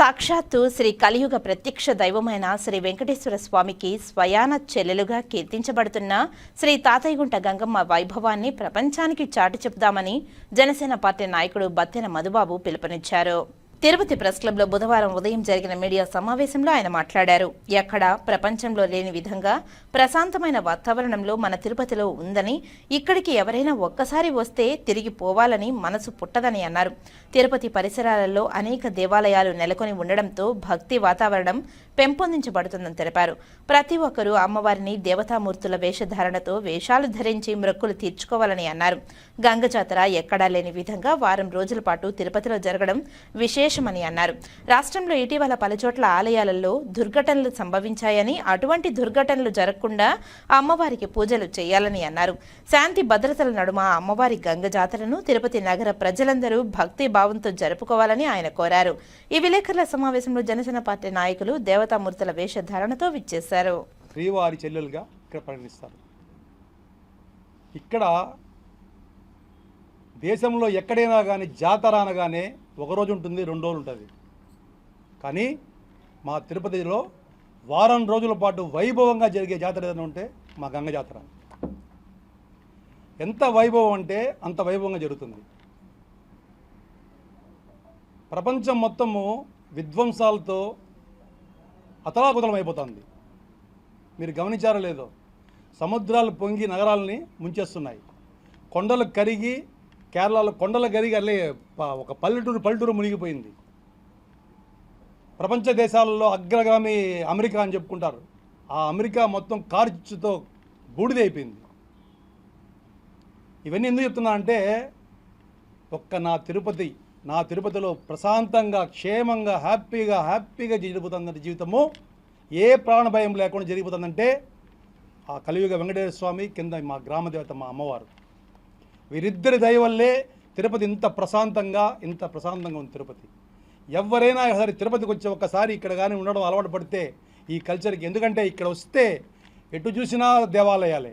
సాక్షాత్తు శ్రీ కలియుగ ప్రత్యక్ష దైవమైన శ్రీ వెంకటేశ్వర స్వామికి స్వయాన చెల్లెలుగా కీర్తించబడుతున్న శ్రీ తాతయ్యగుంట గంగమ్మ వైభవాన్ని ప్రపంచానికి చాటి చెప్దామని జనసేన పార్టీ నాయకుడు బత్తెన మధుబాబు పిలుపునిచ్చారు. తిరుపతి ప్రెస్ క్లబ్లో బుధవారం ఉదయం జరిగిన మీడియా సమావేశంలో ఆయన మాట్లాడారు. ఎక్కడా ప్రపంచంలో లేని విధంగా ప్రశాంతమైన వాతావరణంలో మన తిరుపతిలో ఉందని ఇక్కడికి ఎవరైనా ఒక్కసారి వస్తే తిరిగి పోవాలని మనసు పుట్టదని అన్నారు. తిరుపతి పరిసరాలలో అనేక దేవాలయాలు నెలకొని ఉండడంతో భక్తి వాతావరణం పెంపొందించబడుతుందని తెలిపారు. ప్రతి ఒక్కరూ అమ్మవారిని దేవతామూర్తుల వేషధారణతో వేషాలు ధరించి మ్రొక్కులు తీర్చుకోవాలని అన్నారు. గంగ జాతర ఎక్కడా లేని విధంగా వారం రోజుల పాటు తిరుపతిలో జరగడం విశేషమని అన్నారు. రాష్ట్రంలో ఇటీవల పలుచోట్ల ఆలయాలలో దుర్ఘటనలు సంభవించాయని అటువంటి దుర్ఘటనలు జరగకుండా అమ్మవారికి పూజలు చేయాలని అన్నారు. శాంతి భద్రతల నడుమ అమ్మవారి గంగ జాతరను తిరుపతి నగర ప్రజలందరూ భక్తి భావంతో జరుపుకోవాలని ఆయన కోరారు. ఈ విలేకరుల సమావేశంలో జనసేన పార్టీ నాయకులు దేవతామూర్తుల వేషధారణతో విచ్చేశారు. శ్రీవారి చెల్లెలుగా ఇక్కడ పరిగణిస్తారు ఇక్కడ దేశంలో ఎక్కడైనా కానీ జాతర అనగానే ఒక రోజు ఉంటుంది రెండు రోజులు ఉంటుంది. కానీ మా తిరుపతిలో వారం రోజుల పాటు వైభవంగా జరిగే జాతర ఏదైనా ఉంటే మా గంగ జాతర. ఎంత వైభవం అంటే అంత వైభవంగా జరుగుతుంది. ప్రపంచం మొత్తము విధ్వంసాలతో అతలాకుతలం అయిపోతుంది మీరు గమనించారో లేదో. సముద్రాలు పొంగి నగరాలని ముంచేస్తున్నాయి. కొండలు కరిగి కేరళలో కొండల గదిగా అల్లే ఒక పల్లెటూరు పల్లెటూరు మునిగిపోయింది. ప్రపంచ దేశాలలో అగ్రగామి అమెరికా అని చెప్పుకుంటారు. ఆ అమెరికా మొత్తం కార్చుతో బూడిదైపోయింది. ఇవన్నీ ఎందుకు చెప్తున్నా అంటే ఒక్క నా తిరుపతి నా తిరుపతిలో ప్రశాంతంగా క్షేమంగా హ్యాపీగా హ్యాపీగా జరిగిపోతుందంటే జీవితము ఏ ప్రాణ భయం లేకుండా జరిగిపోతుందంటే ఆ కలియుగ వెంకటేశ్వర స్వామి కింద మా గ్రామ దేవత మా అమ్మవారు. వీరిద్దరి దయ వల్లే తిరుపతి ఇంత ప్రశాంతంగా ఇంత ప్రశాంతంగా ఉంది తిరుపతి. ఎవరైనా సరే తిరుపతికి వచ్చి ఒక్కసారి ఇక్కడ కానీ ఉండడం అలవాటు పడితే ఈ కల్చర్కి ఎందుకంటే ఇక్కడ వస్తే ఎటు చూసినా దేవాలయాలే.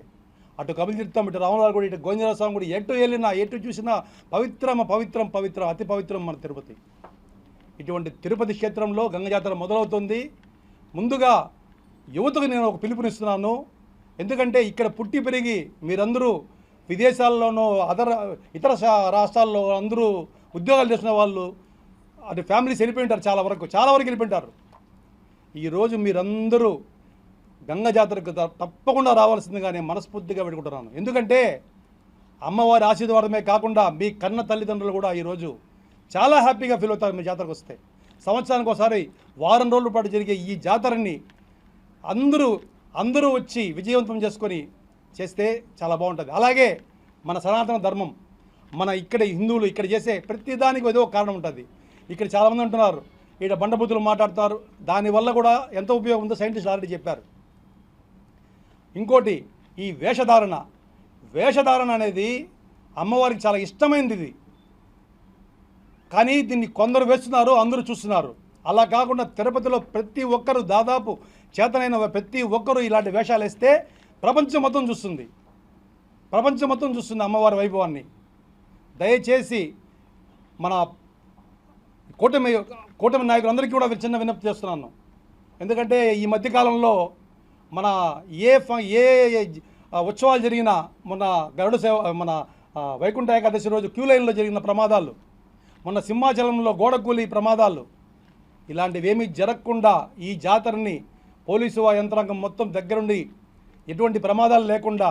అటు కపిలతీర్థం ఇటు రామలాల్ గుడి ఇటు గోవిందరాజ స్వామి గుడి ఎటు వెళ్ళినా ఎటు చూసినా పవిత్రమ పవిత్రం పవిత్రం అతి పవిత్రం మన తిరుపతి. ఇటువంటి తిరుపతి క్షేత్రంలో గంగ జాతర మొదలవుతుంది. ముందుగా యువతకు నేను ఒక పిలుపునిస్తున్నాను. ఎందుకంటే ఇక్కడ పుట్టి పెరిగి మీరందరూ విదేశాల్లోనూ అదర్ ఇతర రాష్ట్రాల్లో అందరూ ఉద్యోగాలు చేసిన వాళ్ళు అటు ఫ్యామిలీస్ వెళ్ళిపోయి ఉంటారు చాలా వరకు చాలా వరకు వెళ్ళిపోయింటారు. ఈరోజు మీరందరూ గంగ జాతరకు తప్పకుండా రావాల్సిందిగా నేను మనస్ఫూర్తిగా పెట్టుకుంటున్నాను ఎందుకంటే అమ్మవారి ఆశీర్వాదమే కాకుండా మీ కన్న తల్లిదండ్రులు కూడా ఈరోజు చాలా హ్యాపీగా ఫీల్ అవుతారు మీ జాతరకు వస్తే. సంవత్సరానికి ఒకసారి వారం రోజుల పాటు జరిగే ఈ జాతరని అందరూ అందరూ వచ్చి విజయవంతం చేసుకొని చేస్తే చాలా బాగుంటుంది. అలాగే మన సనాతన ధర్మం మన ఇక్కడ హిందువులు ఇక్కడ చేసే ప్రతి దానికి ఏదో కారణం ఉంటుంది. ఇక్కడ చాలామంది ఉంటున్నారు. ఇక్కడ బండబుద్ధులు మాట్లాడుతారు. దానివల్ల కూడా ఎంత ఉపయోగం ఉందో సైంటిస్టులు ఆల్రెడీ చెప్పారు. ఇంకోటి ఈ వేషధారణ. వేషధారణ అనేది అమ్మవారికి చాలా ఇష్టమైనది ఇది. కానీ దీన్ని కొందరు వేస్తున్నారు అందరూ చూస్తున్నారు. అలా కాకుండా తిరుపతిలో ప్రతి ఒక్కరు దాదాపు చేతనైన ప్రతి ఒక్కరూ ఇలాంటి వేషాలు వేస్తే ప్రపంచం మొత్తం చూస్తుంది. ప్రపంచం మొత్తం చూస్తుంది అమ్మవారి వైభవాన్ని. దయచేసి మన కూటమి కూటమి నాయకులందరికీ కూడా చిన్న విజ్ఞప్తి చేస్తున్నాను. ఎందుకంటే ఈ మధ్యకాలంలో మన ఏ ఫ ఏ ఉత్సవాలు జరిగినా మొన్న గరుడ సేవ మన వైకుంఠ ఏకాదశి రోజు క్యూ లైన్లో జరిగిన ప్రమాదాలు మొన్న సింహాచలంలో గోడకూలి ప్రమాదాలు ఇలాంటివేమీ జరగకుండా ఈ జాతరని పోలీసు యంత్రాంగం మొత్తం దగ్గరుండి ఎటువంటి ప్రమాదాలు లేకుండా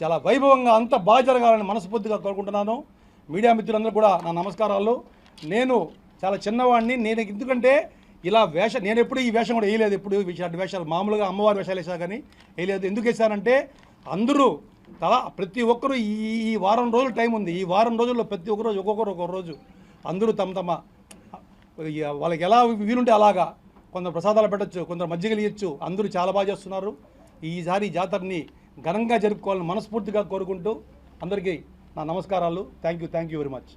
చాలా వైభవంగా అంత బాగా జరగాలని మనస్ఫూర్తిగా కోరుకుంటున్నాను. మీడియా మిత్రులందరూ కూడా నా నమస్కారాలు. నేను చాలా చిన్నవాడిని. నేను ఎందుకంటే ఇలా వేష నేను ఎప్పుడు ఈ వేషం కూడా వేయలేదు. ఎప్పుడు వేషాలు మామూలుగా అమ్మవారి వేషాలు వేసా కానీ వేయలేదు. ఎందుకు వేసానంటే అందరూ తలా ప్రతి ఒక్కరూ ఈ ఈ వారం రోజులు టైం ఉంది. ఈ వారం రోజుల్లో ప్రతి ఒక్క రోజు ఒక్కొక్కరు ఒక్కొక్క రోజు అందరూ తమ తమ వాళ్ళకి ఎలా వీలుంటే అలాగా కొందరు ప్రసాదాలు పెట్టచ్చు కొందరు మజ్జిగలు ఇవ్వచ్చు అందరూ చాలా బాగా చేస్తున్నారు. ఈసారి జాతరని ఘనంగా జరుపుకోవాలని మనస్ఫూర్తిగా కోరుకుంటూ అందరికీ నా నమస్కారాలు. Thank you thank you very much